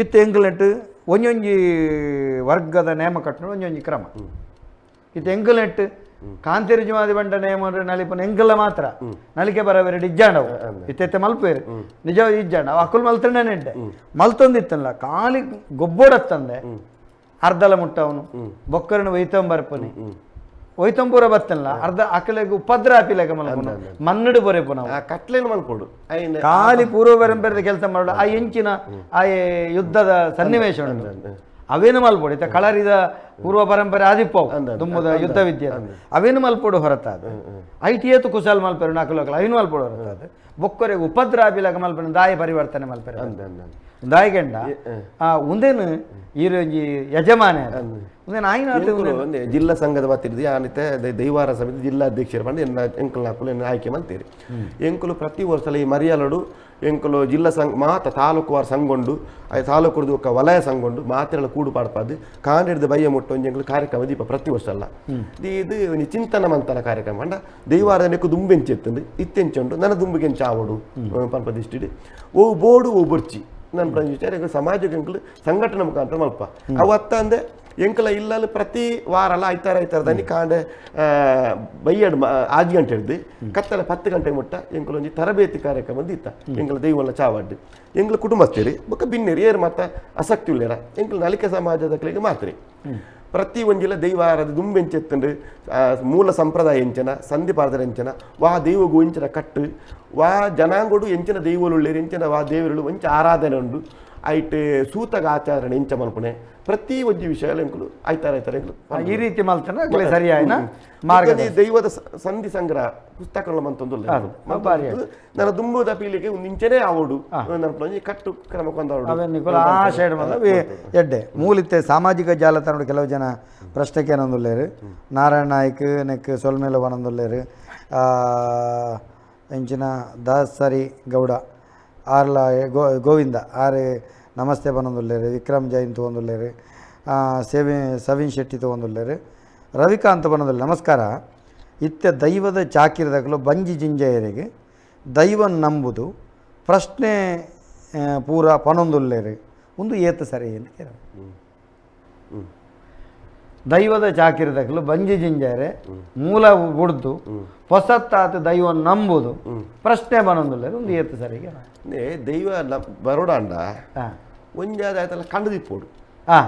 ಇತ್ತು ಎಂಕುಲೆಟ್ ಒಂಜೊಂಜಿ ವರ್ಗದ ನೇಮ ಕಟ್ಟಣ ಒಂಜೊಂಜಿ ಕ್ರಮ. ಇತ್ತು ಎಂಕುಲೆಟ್ ಕಾಂತಿರಿಜು ಮಾದಿ ಬಂಡ ನೇಮ ನಲಿಪನ ಎಂಕಲ ಮಾತ್ರ. ನಲಿಕೆ ಬರಬೇರೆ ಇಜ್ಜಾಂಡವು ಇತ್ತೆ ಮಲ್ಪೇರು. ನಿಜ ಇಜ್ಜಾಂಡ ಅಕ್ಕುಲ್ ಮಲ್ತಂಡೆ ನೆಂಟೆ ಮಲ್ತೊಂದಿತ್ತಲ್ಲ ಕಾಲಿ ಗೊಬ್ಬೋಡತ್ತಂದೆ ಅರ್ಧಲ ಮುಟ್ಟವನು. ಬೊಕ್ಕರನ್ನು ಒಯ್ತಂ ಬರ್ಪನಿ ಒಯ್ತಂಪೂರ ಬತ್ತಲ್ಲ ಅರ್ಧ ಅಕ್ಕಲೆಗೆ ಉಪದ್ರ ಆಪಿಲೆಗ ಮಲ್ಪನ ಮನ್ನಡು ಬೊರೆಪು ನಾವು ಆ ಕಟ್ಲೆನ್ ಮಲ್ಪೊಡು ಐನ್ ಖಾಲಿ ಪೂರ್ವ ಪರಂಪರೆದ ಕೆಲಸ ಮಾಡೋದು ಆ ಎಂಚಿನ ಆ ಏ- ಯುದ್ಧದ ಸನ್ನಿವೇಶ ಉಂಟು. ಅವೇನು ಮಲ್ಪೊಡು ಇತ್ತ ಕಳರಿದ ಪೂರ್ವ ಪರಂಪರೆ ಆದಿಪ್ಪವು ದುಮ್ಮದ ಯುದ್ಧ ವಿದ್ಯೆ ಅವೇನು ಮಲ್ಪೊಡು ಹೊರತಾದ. ಐ ಟಿ ಎತ್ತು ಕುಶಲ್ ಮಲ್ಪೆರು ನಾಲ್ಕು ಲೋಕಲ್ ಅವೇನು ಮಲ್ಪೊಡು ಹೊರತಾದ. ಬೊಕ್ಕರೆ ಉಪದ್ರ ಆಪಿಲಾಗ ಮಲ್ಪೆರು ದಾಯ ಪರಿವರ್ತನೆ ಮಲ್ಪೆರು ದಾಯಗೆಂಡ ಆ ಉಂದೇನು ಈ ಒಂಜಿ ಯಜಮಾನ ಉಂದೇನು ಆಯ್ನ ಜಿಲ್ಲಾ ಸಂಘದ ಬತ್ತಿರ್ದು ದ- ದೈವಾರ ಸಮಿತಿ ಜಿಲ್ಲಾಧ್ಯಕ್ಷರು ಬಂದು ಎಂಕಲ್ ನಾಲ್ಕು ಆಯ್ಕೆ ಮಾಡ್ತೀರಿ ಎಂಕುಲು ಪ್ರತಿ ವರ್ಷ ಈ ಮರಿಯಲಡು ಎಂಕುಲು ಜಿಲ್ಲಾ ಸಂಘ ಮಾತ ತಾಲೂಕು ವಾರ ಸಂಗೊಂಡು ಆ ತಾಲೂಕುರ್ದು ಒಕ್ಕ ವಲಯ ಸಂಗೊಂಡು ಮಾತೆಲ್ಲ ಕೂಡು ಪಾಡ್ಪಾದು ಕಾಂಡಿಡ್ದು ಬಯ್ಯ ಮುಟ್ಟು ಒಂಜಿ ಎಂಕುಲು ಕಾರ್ಯಕ್ರಮ ದೀಪ ಪ್ರತಿ ವರ್ಷ ಅಲ್ಲ. ಇದು ಒಂಜಿ ಚಿಂತನ ಮಂತನ ಕಾರ್ಯಕ್ರಮ. ಅಂಡ ದೈವಾರ ನೆಕ್ಕು ದುಂಬೆಂಚಿ ಎತ್ತಂದು ಇತ್ತೆಂಚುಂಡು ನನ್ನ ದುಂಬಿಗೆಂಚ ಆವಡು ಪಂಪದಿಷ್ಟಿಡು ಓ ಬೋಡು ಓ ಬೊರ್ಚಿ. ನನ್ನ ಪ್ರಪಂಚ ಸಮಾಜಕ್ಕೆ ಸಂಘಟನೆ ಮುಖಾಂತರ ಮಲ್ಪ ಅವತ್ತ ಅಂದೆ ಎಂಕಲ ಇಲ್ಲಲ್ಲಿ ಪ್ರತಿ ವಾರಲ್ಲ ಐತಾರ ಐತಾರ ದನಿ ಕಾಂಡೆ ಬೈಯಡ್ ಆಜ್ ಗಂಟೆ ಹಿಡ್ದು ಕತ್ತಲ ಪತ್ತು ಗಂಟೆ ಮುಟ್ಟ ಎಂಕಲ ಒಂಜಿ ತರಬೇತಿ ಕಾರ್ಯಕ್ರಮ ಇತ್ತ. ಎಂಕಲ ದೈವಲ್ಲ ಚಾವಾಡ್ಡು. ಎಂಕಲ ಕುಟುಂಬಸ್ಥರು ಬೊಕ್ಕ ಬಿನ್ನೇರಿ ಏರ್ ಮಾತ ಆಸಕ್ತಿ ಉಳ್ಳೇರ ಎಂಕಲ ನಲಿಕೆ ಸಮಾಜದ ಕಲೆಗೆ ಮಾತ್ರಿ. ಪ್ರತಿ ಒಂಜಿಲ ದೈವಾರದ ದುಂಬೆಂಚೆತ್ತಂಡು ಆ, ಮೂಲ ಸಂಪ್ರದಾಯ ಎಂಚನ ಸಂಧಿ ಪಾದರ ಎಂಚನ ವಾ ದೈವಗು ಎಂಚನ ಕಟ್ಟು ವಾ ಜನಾಂಗೋಡು ಎಂಚಿನ ದೈವಲುಳ್ಳೇರು ಎಂಚಿನ ವಾ ದೇವರುಳು ಒಂಚ ಆರಾಧನೆ ಉಂಡು. ಐಟ್ ಸೂತಗ ಆಚರಣೆ ಎಂಚ ಮಲ್ಪನೆ ಪ್ರತಿ ಒಂದು ವಿಷಯ ಎಂಕುಲು ಆಯ್ತಾರೆ ಆಯ್ತಾರೆ ಈ ರೀತಿ ಮಲ್ತನ ಸರಿ ಸರಿಯಾಯ್ನ? ಮಾರ್ಗ ಮಾರ್ಗದ ದೈವದ ಸಂಧಿ ಸಂಗ್ರಹ ಪುಸ್ತಕಗಳ ಮಂತೊಂದು ನನ್ನ ದುಂಬುದ ಪೀಳಿಗೆ ಒಂದು ಇಂಚನೇ ಆವಡು. ನನ್ನ ಕಟ್ಟು ಕ್ರಮ ಕೊಂದಾವಡು. ಆ ಶೇಡ್ ಮಲ್ಲ ವಿ- ಎಡ್ಡೆ. ಮೂಲಿತ್ತೆ ಸಾಮಾಜಿಕ ಜಾಲತಾಣ ಕೆಲವು ಜನ ಪ್ರಶ್ನೆಗೆ ಏನೊಂದುಲ್ಲೇರು ನಾರಾಯಣ ನಾಯ್ಕ್ ನೆಕ್ ಸೊಲ್ಮೇಲೆ ವನಂದುಲ್ಲೇರು ಎಂಚಿನ ದಾಸರಿ ಗೌಡ ಆರ್ಲ ಗೋ ಗೋವಿಂದ ಆರು ನಮಸ್ತೆ ಬನೊಂದುಲ್ಲೇರು ವಿಕ್ರಮ್ ಜೈನ್ ತೊಗೊಂದುಲ್ಲೇರು ಸೇವಿ, ಸವಿನ್ ಶೆಟ್ಟಿ ತೊಗೊಂದುಲ್ಲೇರು ರವಿಕಾಂತ್ ಬನೊಂದುಲ್ಲ ನಮಸ್ಕಾರ. ಇತ್ಯ ದೈವದ ಚಾಕಿರದಾಗಲೂ ಬಂಜಿ ಜಿಂಜೆಯರಿಗೆ ದೈವ ನಂಬುದು ಪ್ರಶ್ನೆ ಪೂರ ಪನೊಂದುಲ್ಲೇರು. ಒಂದು ಏತ ಸರಿ ಅಂತ ಕೇಳ ದೈವದ ಚಾಕಿರದಕ್ಕಲು ಬಂಜಿ ಜಿಂಜಾರೆ ಮೂಲ ಗುಡ್ದು ಹೊಸತ್ತಾತ ದೈವ ನಂಬುದು ಪ್ರಶ್ನೆ ಬನೊಂದುಲ್ಲೇರು ಒಂದು ಏತು ಸರಿ ನೇ ದೈವ ಬರೋಡ ಬರೋಡಾಂಡ ಹಾಂ. ಒಂಜಾದ ಆಯ್ತಲ್ಲ ಕಂಡು ದಿಪ್ಪೋಡು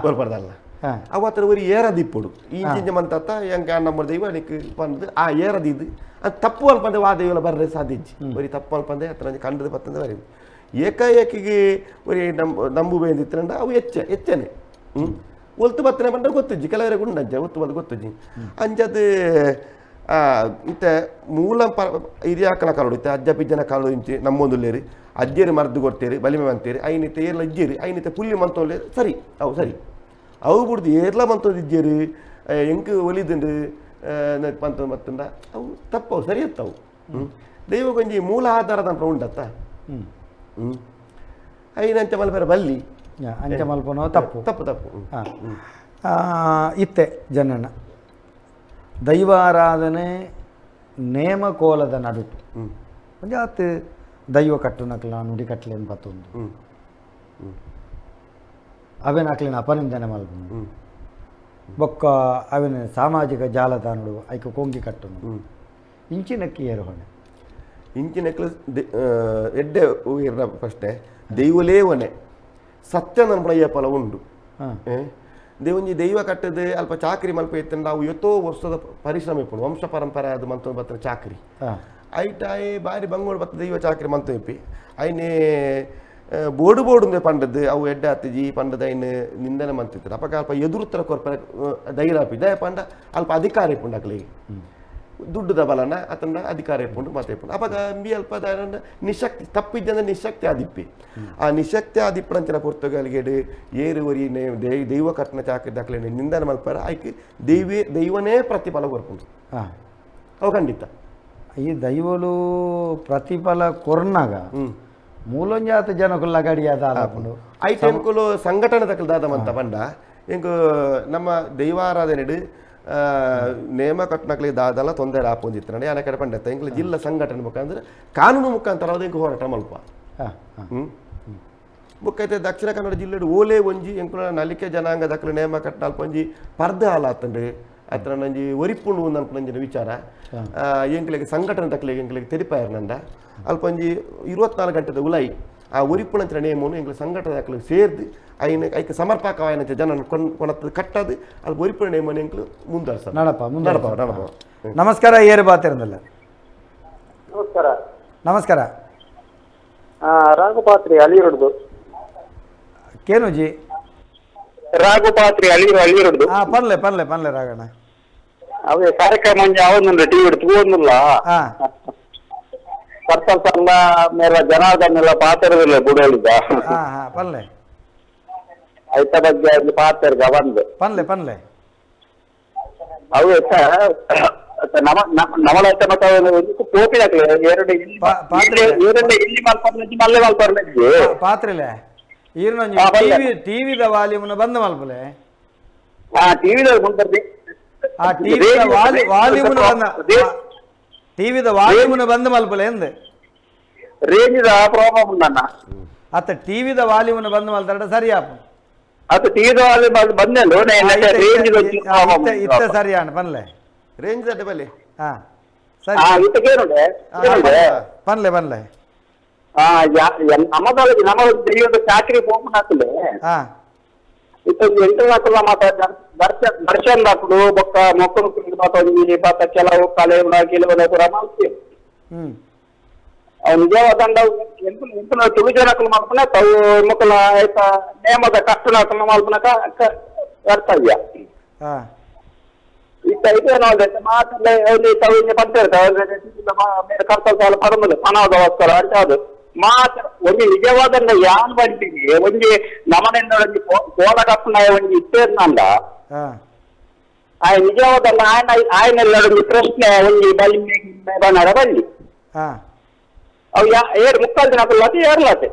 ಬರ್ಬಾರ್ದಲ್ಲ. ಹಾಂ. ಅವತ್ತರ ಒರಿ ಏರ ದಿಪ್ಪೋಡು ಈ ಜಿಂಜೆ ಮಂತತ್ತ ಎಂಕ ನಮ್ಮ ದೈವ ನಿಕ್ ಪಂದ್ ಆ ಏರದಿದ್ದು ಅದು ತಪ್ಪು ಅಲ್ಪಂದೆ ವಾ ದೈವಲ ಬರ್ರೆ ಸಾಧಿಜ್ಜಿ ಒರಿ ತಪ್ಪು ಅಲ್ಪಂದೆ ಹತ್ರ ಕಂಡದ ಪತ್ತಂದೆ ಬರೀ. ಏಕಾಏಕಿಗೆ ಒರಿ ನಂಬು ನಂಬು ಬೇಂದಿತ್ತಂಡ ಅವು ಹೆಚ್ಚ ಹೆಚ್ಚನೆ ಹ್ಮ್. ಒಲ್ತು ಬತ್ತನೆ ಬಂದ್ರೆ ಗೊತ್ತಿಜ್ಜಿ ಕೆಲವರಿಗೆ ಉಂಡಂಜ ಒತ್ತು ಬಂದು ಗೊತ್ತಿಜ್ಜಿ. ಅಂಜದು ಆ ಇತ್ತ ಮೂಲ ಪ ಹಿರಿಯಾಕನ ಕಾಲು ಇತ್ತ ಅಜ್ಜ ಪಿಜ್ಜನ ಕಾಲು ಇಂಚಿ ನಮ್ಮೊಂದುಲ್ಲೇರಿ ಅಜ್ಜೇರಿ ಮರ್ದು ಕೊಡ್ತೇರಿ ಬಲಿಮೆ ಮಂತೇರಿ ಐನಿತ್ತ ಏರ್ಲ ಇಜ್ಜೇರಿ ಐನಿತ್ತ ಪುಲ್ಲಿ ಮಂತೊಲ್ಲೇರಿ ಸರಿ ಅವು ಸರಿ. ಅವು ಬಿಡ್ದು ಏರ್ಲ ಮಂತೊಂದು ಇಜ್ಜೇರಿ ಎಂಕ್ ಒಲಿದುಂಡು ಪಂತ ಮತ್ತಂದ ಅವು ತಪ್ಪವು ಸರಿ ಅವು ಹ್ಮ್. ದೈವ ಮೂಲ ಆಧಾರದ ಅಂತ ಉಂಡತ್ತ ಹ್ಞೂ ಐನಂಚ ಮಲ್ಪೆರ ಬಲ್ಲಿ. ಅಂಚೆ ಮಲ್ಪನೋ ತಪ್ಪು. ತಪ್ಪು ತಪ್ಪು. ಇತ್ತೆ ಜನನ. ದೈವಾರಾಧನೆ ನೇಮಕೋಲದ ನಡುಟು ಹ್ಮ್. ಒಂಜಾತ್ ದೈವ ಕಟ್ಟುನಕ್ಲ ನುಡಿ ಕಟ್ಲೆನ್ ಬತ್ತೊಂದು ಅವೇನು ಅಕ್ಲಿನ ಅಪನಿಂದನೆ ಮಲ್ಪುಂಡು ಬೊಕ್ಕ ಅವೇನು ಸಾಮಾಜಿಕ ಜಾಲತಾಣಡು ಐಕ ಕೊಂಗಿ ಕಟ್ಟುನು. ಇಂಚಿನಕ್ಕಿ ಏರು ಹೊಣೆ. ಇಂಚಿನಕ್ಲು ಎಡ್ಡೆ ಇರ್ನ ದೈವಲೇ ದೈವಲೇವನೆ. ಸತ್ಯ ನನ್ನ ಫಲ ಉಂಡು? ದೇವಂಜಿ ದೈವ ಕಟ್ಟದೆ ಅಲ್ಪ ಚಾಕರಿ ಮಲ್ಪ ಎತ್ತಂಡ ಅವು ಎತ್ತೋ ವರ್ಷದ ಪರಿಶ್ರಮ ಇಪ್ಪು ವಂಶ ಪರಂಪರೆ ಅದು ಮಂತ ಬತ್ತ ಚಾಕರಿ. ಐಟಾಯಿ ಬಾರಿ ಬಂಗೋಡು ಬತ್ತ ದೈವ ಚಾಕರಿ ಮಂತ ಇಪ್ಪಿ ಐನೆ ಬೋಡು ಬೋಡು ಪಂಡದ್ದು ಅವು ಎಡ್ಡೆ ಹತ್ತಿಜಿ ಪಂಡದ ಐನ್ ನಿಂದನೆ ಮಂತಿತ್ತು ಅಪಕ ಅಲ್ಪ ಎದುರುತ್ತರ ಕೊರ್ಪರೆ ಧೈರ್ಯ ದಯ ಪಂಡ ಅಲ್ಪ ಅಧಿಕಾರ ಇಪ್ಪುಂಡು ಅಕ್ಲಿಗೆ ದುಡ್ಡುದ ಬಲನ ಅತಂಡ ಅಧಿಕಾರ ಇಟ್ಕೊಂಡು ಮಾತಾಡ್ಕೊಂಡು ಅವಾಗ ಬಿ ಅಲ್ಪ ನಿಶಕ್ತಿ ತಪ್ಪಿದ್ದಂದ್ರೆ ನಿಶಕ್ತಿ ಆದಿಪ್ಪಿ. ಆ ನಿಶಕ್ತಿ ಆದಿಪ್ಪಂಚಿನ ಪುರ್ತಗಲಿಗೆಡು ಏರುವರಿ ದೈ ದೈವ ಕರ್ತನ ದಾಖಲೆ ನಿಂದನ ಮಲ್ಪರ ಆಯ್ಕೆ ದೈವೇ ದೈವನೇ ಪ್ರತಿಫಲ ಕೊರ್ಕೊಂಡು ಅವು ಖಂಡಿತ. ಈ ದೈವಲು ಪ್ರತಿಫಲ ಕೊರ್ನಾಗ ಮೂಲಂಜಾತ ಜನಕುಲ್ಲ ಗಡಿಯಾದ ಹಾಕೊಂಡು ಆಯ್ತು ಎಂಕುಲು ಸಂಘಟನೆ ದಾದಮಂತ ಪಂಡ ಎಂಕು ನಮ್ಮ ದೈವಾರಾಧನೆಡು ನೇಮ ಕಟ್ನಕ್ಲಿ ದಾದಲ ತೊಂದರೆ ಆಪೊಂದಿತ್ತು ಯಾನ ಕಡೆ ಪಂಡತ್ತ ಎಂಕುಲು ಜಿಲ್ಲಾ ಸಂಘಟನೆ ಮುಖಾಂತರ ಕಾನೂನು ಮುಖಾಂತರ ಅದು ಎಂಕು ಹೋರಾಟ ಮಲ್ಪ ಮುಖ್ಯತೆ ದಕ್ಷಿಣ ಕನ್ನಡ ಜಿಲ್ಲೆಡು ಓಲೆ ಒಂಜಿ ಎಂಕುಲ ನಲಿಕೆ ಜನಾಂಗ ದಕ್ಕಲು ನೇಮ ಒಂಜಿ ಪರ್ದೆ ಹಾಲಾತಂಡು ಅತ್ರ ನಂಜಿ ಒರಿಪುಂಡು ಒಂದು ವಿಚಾರ. ಎಂಕ್ಲಿಗೆ ಸಂಘಟನೆ ತಕ್ಕಲಿಗೆ ಎಂಕ್ಲಿಗೆ ತೆರಿಪಾಯರ್ ಅಲ್ಪ ಅಲ್ಪಂಜಿ ಇರುವತ್ನಾಲ್ಕು ಗಂಟೆದ ಉಲಾಯಿ. ಆ ಒರಿಪುಣಂಚಿನ ನೇಮನು ಎಂಕ್ಲೆ ಸಂಘಟನೆ ದಾಖಲೆ ಸೇರ್ದು ಐನ ಐಕ ಸಮರ್ಪಕವಾಯನ ಜನ ಕೊನ್ ಕೊಣತ್ತದು ಕಟ್ಟದು ಅಲ್ಲಿ ಒರಿಪುಣ ನೇಮನು ಎಂಕ್ಲು ಮುಂದಾಡ್ಸ ನಡಪ ಮುಂದೆ ನಡಪ ನಡಪ ನಮಸ್ಕಾರ ಏರು ಬಾತಿರಂದಲ್ಲ. ನಮಸ್ಕಾರ. ನಮಸ್ಕಾರ. ಆ, ರಾಘುಪಾತ್ರಿ ಅಲಿರುಡ್ದು ಕೇನುಜಿ. ರಾಘುಪಾತ್ರಿ ಅಲಿರು ಅಲಿರುಡ್ದು ಹಾ ಪರ್ಲೆ ಪರ್ಲೆ ಪರ್ಲೆ ರಾಗಣ್ಣ ಅವೇ ಕಾರ್ಯಕ್ರಮ ಒಂಜಿ ಅವೊಂದುಂಡು ಟಿ ವಿ ತೂವೊಂದುಲ್ಲ ಹಾ ಕರ್ತಲ್ಸಲ್ಲ ಮೇಲ ಜನಾರ್ದನ್ ಎಲ್ಲ ಪಾತಿರದಿಲ್ಲ ಬುಡೋಳಿದ ಹಾ ಹಾ ಪರ್ಲೆ ಐತ ಬಗ್ಗೆ ಅಲ್ಲಿ ಪಾತಿರ್ಗ ಬಂದು ಪನ್ಲೆ ಪನ್ಲೆ ಅವು ಎತ್ತ ನಮ ನಮ- ನಮಲೈತ ಮತ್ತೆ ಒಂದು ಪೋಪಿ ಹಾಕ್ಲಿ ಎರಡು ಇಲ್ಲಿ ಪಾ- ಪಾತ್ರೆ. ಎರಡು ಇಲ್ಲಿ ಮಲ್ಪರ್ನಜ್ಜಿ ಮಲ್ಲೆ ಮಲ್ಪರ್ನಜ್ಜಿ ಪಾ- ಪಾತ್ರೆಲೆ ಈರ್ನೊಂಜಿ ಹಾ, ಪರ್ಲೆ. ಟಿವಿ ಟಿವಿದ ವಾಲ್ಯೂಮ್ನ ಬಂದ್ ಮಲ್ಪಲೆ ಆ ಟಿವಿದಲ್ಲಿ ಮುಂದೆ ಆ ಟಿವಿದ ವಾಲಿ ವಾಲ್ಯೂಮ್ನ ಬಂದ ಟಿವಿದ ವಾಲ್ಯೂಮ್ನ ಬಂದ್ ಮಲ್ಪಲೆ ಎಂದ್ ರೇಂಜಿದ ಪ್ರಾಬ್ಲಮ್ ಉಂಡಣ್ಣ ಅತ್ತ ಟಿವಿದ ವಾಲ್ಯೂಮ್ನ ಬಂದ್ ಮಲ್ತಾಡ ಸರಿ ಆಪು ಅದು ಟಿವಿದಲ್ಲಿ ಬಂದೆಂದು ರೇಂಜ್ ಇತ್ತ ಇತ್ತ ಸರಿಯಾಣ ಪನ್ಲೆ ರೇಂಜ್ ದಡ್ಡೆ ಬಲ್ಲಿ ಹಾ ಸರಿ ಆ ಇತ್ತಕೇನುಂಡೆ ಏನುಂಡೆ ಪನ್ಲೆ ಪನ್ಲೆ ಆ ಯಾ ನಮ್ಮದಲ್ಲಿ ನಮ್ಮ ಒಂದು ಚಾಕರಿ ಓಪನ್ ಹಾಕಲೆ ಹಾ ಇತ್ತೊಂದು ಎಂಟು ಹಾಕಲ್ಲ ಮಾತ ದರ್ಶನ ದರ್ಶನ ಹಾಕಲು ಬೊಕ್ಕ ಮೊಕ್ಕಳು ಮಾತ ಒಂದು ಪಾತ ಕೆಲವು ಕಲೆ ಕೆಲವು ಪುರ ಮಾಡ್ತೀವಿ ಹ್ಮ್ ಅವ್ನು ನಿಜವಾದ ದಂಡ ಎಂಟು ಎಂಟು ತುಳು ಜನಕ್ಕಲು ಮಾಡ್ಪನ ತಾವು ಮಕ್ಕಳ ಆಯ್ತ ನೇಮದ ಕಷ್ಟನ ಹಾಕಲು ಮಾಡ್ಪನ ಕರ್ತವ್ಯ ಹಾ ಇತ್ತ ಇದು ಏನೋ ಮಾತಲ್ಲೇ ಒಂದು ತಾವು ಹಿಂಗೆ ಬಂದಿರ್ತಾವೆ ಮೇಲೆ ಕರ್ತವ್ಯ ಸಾಲ ಪರಮಲ್ಲ ಪಣವದವಸ್ಕರ ಅಂತ ಅದು ಮಾ ಒಂದು ನಿಜವಾದ ಯಾನ್ ಬಂಟಿಗೆ ಒಂದು ನಮನೆನ್ನೊಳಗೆ ಕೋಲಗಪ್ಪನ ಒಂದು ಇಟ್ಟಿರ್ನಲ್ಲ ಆ ನಿಜವಾದಲ್ಲ ಆಯನ ಆಯನೆಲ್ಲೊಳಗೆ ಪ್ರಶ್ನೆ ಒಂದು ಬಲಿ ಬಣ್ಣರ ಬಲ್ಲಿ ಅವು ಯಾ ಏರ್ ಮುಕ್ಕಾಲ್ ದಿನ ಬರ್ಲಾತೆ ಏರ್ಲಾತೆ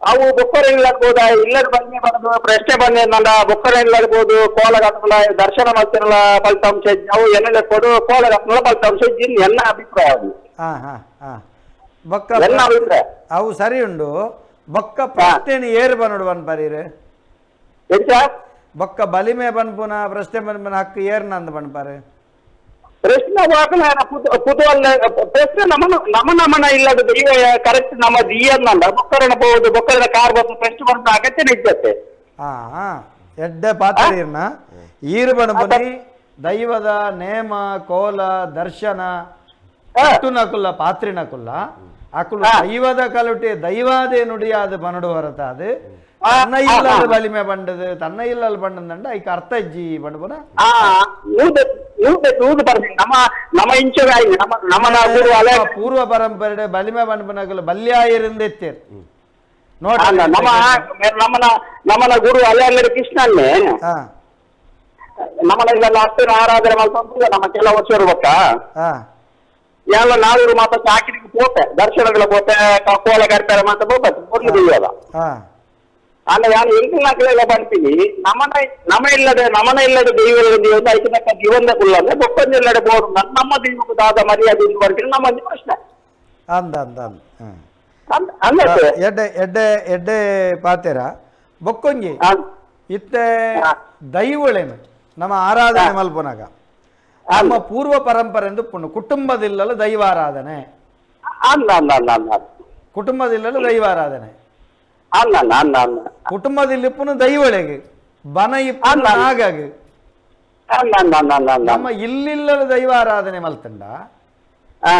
ಅವು ಬೊಕ್ಕರ ಇಲ್ಲಕ್ಕೋದ ಇಲ್ಲದ ಬಂದೆ ಬಂದು ಪ್ರಶ್ನೆ ಬಂದೆ ನನ್ನ ಬೊಕ್ಕರ ಇಲ್ಲಕ್ಕೋದು ಕೋಲಗಪ್ಪನ ದರ್ಶನ ಮಾಡ್ತಿರಲ್ಲ ಫಲಿತಾಂಶ ಅವು ಎನ್ನೆಲ್ಲ ಕೊಡು ಕೋಲಗಪ್ಪನ ಫಲಿತಾಂಶ ಜಿನ್ ಎಲ್ಲ ಅಭಿಪ್ರಾಯ ಅದು ಬೊಕ್ಕ ಅವು ಸರಿ ಉಂಡು. ಬೊಕ್ಕ ಪ್ರಶ್ನೆ ಏರು ಬನ್ನೋಡು ಬನ್ ಪರೀರ್ ಬೊಕ್ಕ ಬಲಿಮೆ ಬನ್ಪುನ ಪ್ರಶ್ನೆ ಬನ್ಪುನ ಹಕ್ಕು ಏರ್ ನಂದು ಬನ್ಪಾರು ಪ್ರಶ್ನೆ ಕುತೂಹಲ ಪ್ರಶ್ನೆ ನಮ್ಮ ನಮ ನಮನ ಇಲ್ಲದ ದೈವ ಕರೆಕ್ಟ್ ನಮ್ಮ ದಿಯನ್ನಲ್ಲ ಬೊಕ್ಕರನ ಬಹುದು ಬೊಕ್ಕರಣ ಕಾರ್ ಬಂದು ಪ್ರಶ್ನೆ ಬಂದ ಅಗತ್ಯ ಇದ್ದತ್ತೆ ಹಾ ಎಡ್ಡೆ ಪಾತ್ರೀರ್ನ ಈರು ಬನ್ಪುನಿ ದೈವದ ನೇಮ ಕೋಲ ದರ್ಶನ. ನಕುಲ್ಲ ಪಾತ್ರಿನಕುಲ್ಲ ಅಕುಲು ಹಾ. ದೈವದ ಕಲುಟಿ ದೈವಾದೇ ನುಡಿಯಾದ ಬನಡು ಹೊರತಾದು ಹಾ, ತನ್ನ ಹಾ, ಇಲ್ಲದ ಹಾ. ಬಲಿಮೆ ಬಂಡದು ತನ್ನ ಇಲ್ಲಲ್ ಬಂಡದಂಡ ಐಕ ಅರ್ಥ ಇಜ್ಜಿ ಬಂಡ್ಪುನ ಆ ನೂದೆ ನೂದೆ ನೂದು ಬರ್ದಿ ನಮ್ಮ ನಮ್ಮ ಇಂಚಗಾಯಿ ನಮ್ಮ ನಮ್ಮನ ಗುರು ಅಲೆ ನಮ್ಮ ಪೂರ್ವ ಪರಂಪರೆ ಬಲಿಮೆ ಬಂಡ್ಪನಕುಲು ಬಲ್ಯಾಯಿರಿಂದೆತ್ತೇರ್ ನೋಡ ಅಲ್ಲ ನಮ್ಮ ನಮ್ಮನ ನಮ್ಮನ ಗುರು ಅಲೆ ಕೃಷ್ಣನ್ನೇ ಹಾ ನಮ್ಮನ ಇಲ್ಲೆಲ್ಲ ಅಷ್ಟೇನು ಆರಾಧನೆ ಮಾಡ್ಕೊಂಡು ನಮ್ಮ ಕೆಲ ವರ್ಷ ಗೊತ್ತ ಹಾ ಎಲ್ಲ ನಾಲ್ವರು ಮಾತ್ರ ಚಾಕಿರಿಗೆ ಪೋತೆ ದರ್ಶನಗಳ ಪೋತೆ ಕೋಲ ಕರ್ತಾರೆ ಮಾತ್ರ ಹೋಗ್ಬೇಕು ಮೊದಲು ದೈವದ ಹಾ. ಅಲ್ಲ ಎಂಟು ನಾಲ್ಕಲೆಲ್ಲ ಬರ್ತೀನಿ ನಮನ ನಮ ಇಲ್ಲದೆ ನಮನ ಇಲ್ಲದೆ ದೈವದಲ್ಲಿ ಒಂದು ಐಕನಕ್ಕ ಜೀವನ ಕುಲ್ಲ ಅಂದ್ರೆ ಇಲ್ಲದೆ ಬೋರು ನಮ್ಮ ದೈವಕ್ಕೆ ದಾದ ಮರ್ಯಾದೆ ಇಲ್ಲಿ ಬರ್ತೀನಿ ನಮ್ಮ ಒಂದು ಪ್ರಶ್ನೆ ಅಂದ ಅಂದ ಅಂದ. ಎಡ್ಡೆ ಎಡ್ಡೆ ಎಡ್ಡೆ ಪಾತೆರ ಬೊಕ್ಕೊಂಜಿ ಇತ್ತೆ ಹಾ. ದೈವಳೇನು ನಮ್ಮ ಆರಾಧನೆ ಮಲ್ಪುನಾಗ. ನಮ್ಮ ಪೂರ್ವ ಪರಂಪರೆ ಎಂದು ಪುಣ್ಯ ಕುಟುಂಬದಿಲ್ಲಲು ದೈವಾರಾಧನೆ ಅಲ್ಲ ಅಲ್ಲ ಅಲ್ಲ ಅಲ್ಲ ಕುಟುಂಬದಿಲ್ಲಲು ದೈವಾರಾಧನೆ ಅಲ್ಲ ಅಲ್ಲ ಅಲ್ಲ ಅಲ್ಲ ಕುಟುಂಬದಿಲ್ಲಿಪ್ಪುನು ದೈವಳೆಗೆ ಬನ ಇಪ್ಪುನು ಅಲ್ಲ. ನಾಗಾಗಿ ಅಲ್ಲ ಅಲ್ಲ ಅಲ್ಲ ಅಲ್ಲ ಅಲ್ಲ ನಮ್ಮ ಇಲ್ಲಿಲ್ಲಲು ದೈವಾರಾಧನೆ ಮಲ್ತಂಡ ಹಾ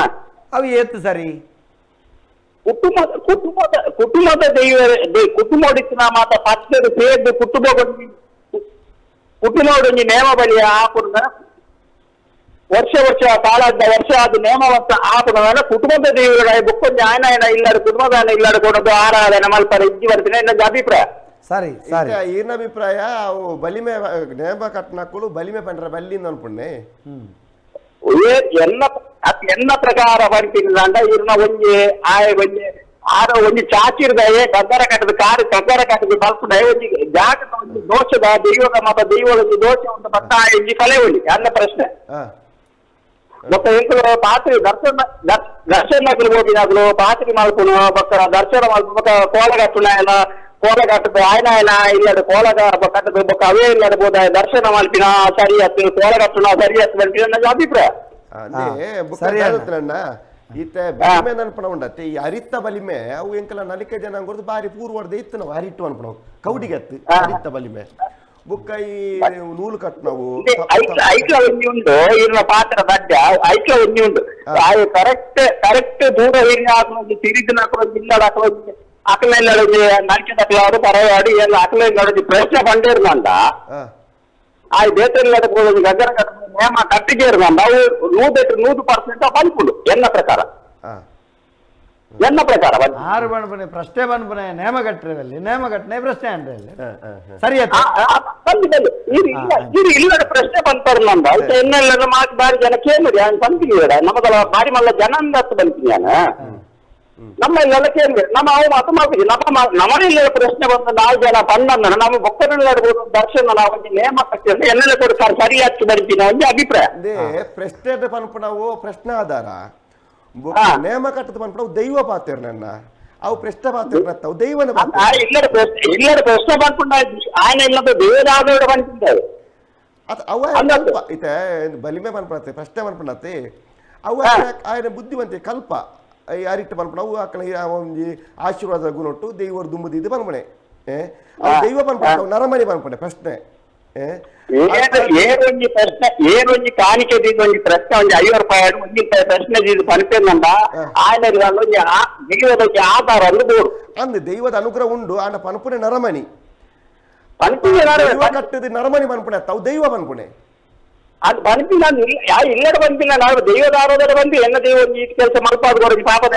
ಅವು ಏತು ಸರಿ ಕುಟುಂಬ ಕುಟುಂಬದ ಕುಟುಂಬದ ದೈವ ದೇ- ಕುಟುಂಬಡಿಸಿನ ಮಾತ ಪತ್ನಿಯರು ಸೇರ್ದು ಕುಟುಂಬ ಕುಟುಂಬದೊಂದು ನೇಮ ಬಲಿ ಹಾಕುದ ವರ್ಷ ವರ್ಷ ಕಾಲದ ವರ್ಷ ಅದು ನೇಮ ವರ್ಷ ಹಾಕುದ ಕುಟುಂಬದ ದೈವಗಳ ಬುಕ್ಕೊಂದು ಆಯನ ಏನ ಇಲ್ಲದ ಕುಟುಂಬದ ಆಯನ ಇಲ್ಲದ ಕೊಡೋದು ಆರಾಧನೆ ಮಲ್ಪರ ಇಜ್ಜಿ ಬರ್ತೀನಿ. ನನ್ನ ಅಭಿಪ್ರಾಯ? ಸರಿ ಸರಿ. ಈಗ ಈರ್ನ ಅಭಿಪ್ರಾಯ? ಅವು ಬಲಿಮೆ ನೇಮ ಕಟ್ನಕ್ಕಳು ಬಲಿಮೆ ಪಂಡ್ರ ಬಲ್ಲಿಂದ ಅನ್ಪುಣ್ಣೆ Hmm. ಏ- ಎನ್ನ ಅತ್ ಎನ್ನ ಪ್ರಕಾರ ಬರ್ತೀನಿ ಅಂಡ ಇರ್ನ ಒಂಜಿ ಆಯ ಒಂಜಿ ಆರ ಒಂಜಿ ಚಾಚಿರ್ದಯೆ ಕಗ್ಗರ ಕಟ್ಟದ ಕಾರು ಕಗ್ಗರ ಕಟ್ಟದ ಬಲ್ಪುಡ ಒಂಜಿ ಜಾಗದ ಒಂದು ದೋಷದ ದೈವದ ಮತ ದೈವದ ಒಂದು ದೋಷ ಒಂದು ಬತ್ತ ಒಂಜಿ ಕಲೆ ಒಳ್ಳಿ ಅನ್ನ ಪ್ರಶ್ನೆ. ಹಾ ಮತ್ತೆ ಎಂಕುಲು ಪಾತ್ರೆ ದರ್ಶನ ದರ್ಶನ ದರ್ಶನಗಳು ಹೋಗಿನಾಗ್ಲು ಪಾತ್ರಿ ಮಾಡ್ಕೊನು ಬೊಕ್ಕ ದರ್ಶನ ಮಾಡ್ಕೊಂಡು ಬೊಕ್ಕ ಕೋಲ ಕಟ್ಟುನ ಎಲ್ಲ ಕೋಲ ಕಟ್ಟದು ಆಯ್ನ ಆಯ್ನ ಇಲ್ಲದ ಕೋಲ ಕಟ್ಟದು ಬೊಕ್ಕ ಅವೇ ಇಲ್ಲದ ಬೋದ ದರ್ಶನ ಮಲ್ಪಿನ ಸರಿ ಹತ್ತು ಕೋಲ ಕಟ್ಟುನ ಸರಿ ಹತ್ತು ಮಲ್ಪಿನ ನನ್ನ ಅಭಿಪ್ರಾಯ ಅದೇ ಬುಕ್ಕ ಸರಿ ಅಣ್ಣ. ಹೇಳುತ್ತಣ್ಣ ಈತ ಬಲಿಮೆ ಅನ್ಪಣ ಉಂಡತ್ತೆ ಈ ಅರಿತ್ತ ಬಲಿಮೆ ಅವು ಎಂಕಲ ನಲಿಕೆ ಜನ ಗೊತ್ತು ಬಾರಿ ಪೂರ್ವರ್ದ ಇತ್ತು ನಾವು ಅರಿಟ್ಟು ಅನ್ಪಣ ಕೌಡಿಗೆ ಅತ್ತು ಅರಿತ್ತ ಬಲಿಮೆ ಬುಕ್ಕ ಈ ನೂಲು ಕಟ್ ನಾವು ಐಕ್ಲ ಐಕ್ಲ ಒಂಜಿ ಉಂಡು ಇರುವ ಪಾತ್ರ ದಡ್ಡ ಐಕ್ಲ ಒಂಜಿ ಉಂಡು ಕರೆಕ್ಟ್ ಕರೆಕ್ಟ್ ದೂರ ಹಿರಿಯ ಹಾಕೊಂಡು ತಿರಿದು ಹಾಕೊಂಡು ಇಲ್ಲಡ ಹಾಕೊಂಡು ಅಕಲ ಇಲ್ಲ ನಲ್ಕೆ ತಕ್ಕಲಾಡು ಪರವಾಡಿ ಎಲ್ಲ ಅಕಲ ಇಲ್ಲ ಪ್ರಶ್ನೆ ಬಂದಿರ್ನಂದ ಆ ದೇಶದಲ್ಲಿ పోదు దగ్గర మేము కట్టికేరున్నాం ನಾವು నూరు నూరు పర్సెంట్ పలుపులు ఎన్న ప్రకారం ಎನ್ನ ಪ್ರಕಾರ ಆರು ಬಣ್ಪನೆ ಪ್ರಶ್ನೆ ಬಣ್ಪನೆ ಬನ್ನಿ ನೇಮಘಟ್ಟದಲ್ಲಿ ನೇಮಘಟ್ಟನೆ ಪ್ರಶ್ನೆ ಅಂದ್ರೆ ಸರಿ ಇಲ್ಲ ಪ್ರಶ್ನೆ ಬಂತಾರ ನಂದ. ಅಂತ ಎನ್ನೆಲ್ಲ ಮಾತು ಬಾರಿ ಜನ ಕೇಳಿ ಅವ್ನು ಬಂತೀನಿ ಬೇಡ. ನಮಗೆಲ್ಲ ಬಾರಿ ಮಲ್ಲ ಜನ ಅಂದತ್ತು ಬಂತೀನಿ ನಾನು. ನಮ್ಮ ಇಲ್ಲೆಲ್ಲ ಕೇಳಿದೆ ನಮ್ಮ ಅವು ಮಾತು ಮಾಡ್ತೀವಿ ನಮ್ಮ ನಮ್ಮನೆಲ್ಲ ಪ್ರಶ್ನೆ ಬಂದ ನಾಲ್ಕು ಜನ ಬಂದ ನಮ್ಮ ಭಕ್ತರಲ್ಲಿ ದರ್ಶನ ನಾವು ಒಂದು ನೇಮ ಕಟ್ಟಿದ್ರೆ ಎನ್ನೆಲ್ಲ ಕೊಡ್ತಾರೆ ಸರಿ ಹಚ್ಚಿ ಬರ್ತೀನಿ ಒಂದು ಅಭಿಪ್ರಾಯ. ಅದೇ ಪ್ರಶ್ನೆ ಪ್ರಶ್ನೆ ಆಧಾರ. ನೇಮಕಟ್ಟದ ಬಂದ್ಬಿಟ್ಟು ದೈವ ಪಾತ್ರನನ್ನ ಅವು ಪ್ರಶ್ನೆ ಪಾತ್ರ ಅವು ದೈವನ ಪ್ರಶ್ನೆ ಎಲ್ಲರ ಪ್ರಶ್ನೆ ಬಂದ್ಬಿಟ್ಟು ಆಯನ ಇಲ್ಲದ ದೇವರಾದವರು ಬಂದಿದ್ದಾರೆ ಅತ ಅವ ಇತ ಬಲಿಮೆ ಬಂದ್ಬಿಡತ್ತೆ ಪ್ರಶ್ನೆ ಬಂದ್ಬಿಡತ್ತೆ ಅವ ಆಯ್ನ ಬುದ್ಧಿವಂತೆ ಕಲ್ಪ. ಯಾರಿಟ್ಟು ಬಂದ್ಬಿಡ ಅವು ಆಕಳ ಒಂಜಿ ಆಶೀರ್ವಾದ ಉಂಟು ದೈವರು ದುಂಬುದಿದ್ದು ಬಂದ್ಬಿಡೆ ದೈವ ಬಂದ್ಬಿಟ್ಟು ನರಮನೆ ಬಂದ್ಬಿಡೆ ಪ್ರಶ್ನೆ. ಏರೊಂದು ಪ್ರಶ್ನೆ ಏರೊಂದು ಕಾಣಿಕೆದಿದ್ದು ಒಂದು ಪ್ರಶ್ನೆ ಒಂದು ಐವತ್ತು ರೂಪಾಯಿ ಒಂದು ಪ್ರಶ್ನೆದಿದ್ದು ಪನಿಪೇನಂದ ಆಯ್ನರಿ ಒಂದು ದೈವದ ಆಧಾರ ಒಂದು ಬೋಡು ಅಂದು ದೈವದ ಅನುಗ್ರಹ ಉಂಡು ಆಂಡ ಪನುಪುನೆ ನರಮಣಿ ಪನ್ಪಿನ ದೈವ ಕಟ್ಟದ ನರಮಣಿ ಪನ್ಪುಣೆ ತಾವು ದೈವ ಪನ್ಪುಣೆ ಅದು ಬಂದಿಲ್ಲ ಯಾರು ಇಲ್ಲಡೆ ಬಂದಿಲ್ಲ ನಾವು ದೈವದಾರದಲ್ಲಿ ಬಂದು ಎನ್ನ ದೇವ ಈ ಕೆಲಸ ಮಲ್ಪಾದ್ಕೊಡಿ ಪಾಪದ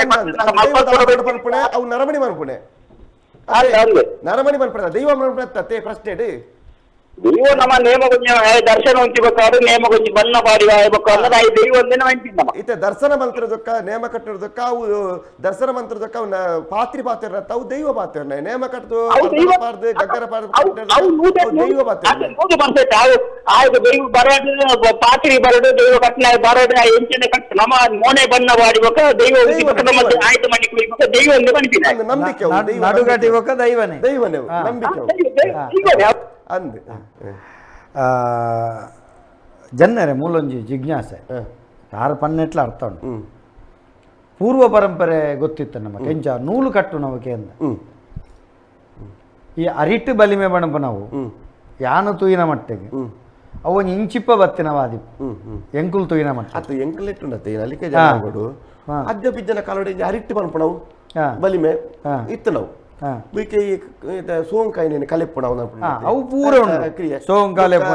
ಅವು ನರಮಣಿ ಮನ್ಪುಣೆ ನರಮಣಿ ಮನ್ಪುಣೆ ದೈವ ಮನ್ಪುಣೆ ಪ್ರಶ್ನೆ ದೈವ ನಮ್ಮ ನೇಮಗೊಂಜಿ ದರ್ಶನ ಅಂತ ನೇಮ ನೇಮಗೊಂಜಿ ಬಣ್ಣ ಬಾರಿ ಆಯ್ಬೇಕು ಅನ್ನೋದು ಐದು ದೈವ ಒಂದಿನ ನಮ್ಮ. ಇತ್ತೆ ದರ್ಶನ ಮಂತ್ರದಕ್ಕ ನೇಮ ಕಟ್ಟಿರೋದಕ್ಕ ಅವು ದರ್ಶನ ಮಂತ್ರದಕ್ಕ ಅವು ನ- ಪಾತ್ರಿ ಪಾತ್ರ ಅವು ದೈವ ಪಾತ್ರ ನೇಮ ಕಟ್ಟದು ಅವು ದೈವ ಪಾರ್ದು ಗಗ್ಗರ ಪಾರ್ದು ದೈವ ಪಾತ್ರ ನೂತೆ ಪರ್ಸೆಂಟ್ ಅವು ಆಯ್ತು ದೈವ ಬರೋದು ಪಾತ್ರಿ ಬರೋದು ದೈವ ಕಟ್ನ ಬರೋದು ಎಂಚನೆ ಕಟ್ಟ ನಮ್ಮ ಮೋನೆ ಬಣ್ಣ ಬಾಡಿಬೇಕ ದೈವ ದೈವ. ಆಯ್ತು ಮನೆ ಕುಡಿಬೇಕು ದೈವ ಒಂದು ಒಂದು ನಂಬಿಕೆ ಅವು, ದೈವ ನಡುಗಟಿ ನಂಬಿಕೆ. ದೈವನೇ. ದೈವನೇ ನಂಬಿಕೆ ಅವು. ಅಂದ್. ಆ, ಜನ್ನರೆ ಮೂಲೊಂಜಿ ಜಿಜ್ಞಾಸೆ. ಯಾರು ಪನ್ನೆಟ್ಲ ಅರ್ಥ ಉಂಟು. ಪೂರ್ವ ಪರಂಪರೆ ಗೊತ್ತಿತ್ತು ನಮ್ಮ ಕೆಂಚ ನೂಲು ಕಟ್ಟು ನಾವು ಕೇಂದ್ರ ಹ್ಮ್. ಈ ಅರಿಟ್ಟು ಬಲಿಮೆ ಬಣಪ ನಾವು. ಯಾನ ಯಾನು ತೂಯಿನ ಮಟ್ಟಿಗೆ. ಅವು ಅವನ್ ಇಂಚಿಪ್ಪ ಬತ್ತಿನ ವಾದಿ. ಹ್ಮ್ ಹ್ಮ್. ಎಂಕುಲ್ ತೂಯಿನ ಮಟ್ಟ. ಅತ್ತು ಎಂಕಲೆಟ್ಟುಂಡತ್ತೆ. ಜನಗಳು ಹಾ. ಅಜ್ಜ ಪಿಜ್ಜನ ಕಾಲೋಡಿ ಅರಿಟ್ಟು ಪನ್ಪಣವು ಹಾ. ಬಲಿಮೆ. ಇತ್ತು ನಾವು. ಹಾ. ಬೀಕೆ ಈ ಕ- ಸೋಂಕಾಯಿ ನೀನು ಕಲೆಪ್ಪುಣ ಹಾ, ಅವು ಪೂರ ಉಂಟು. ಸೋಂಕಾಲೆ ಪುಣ,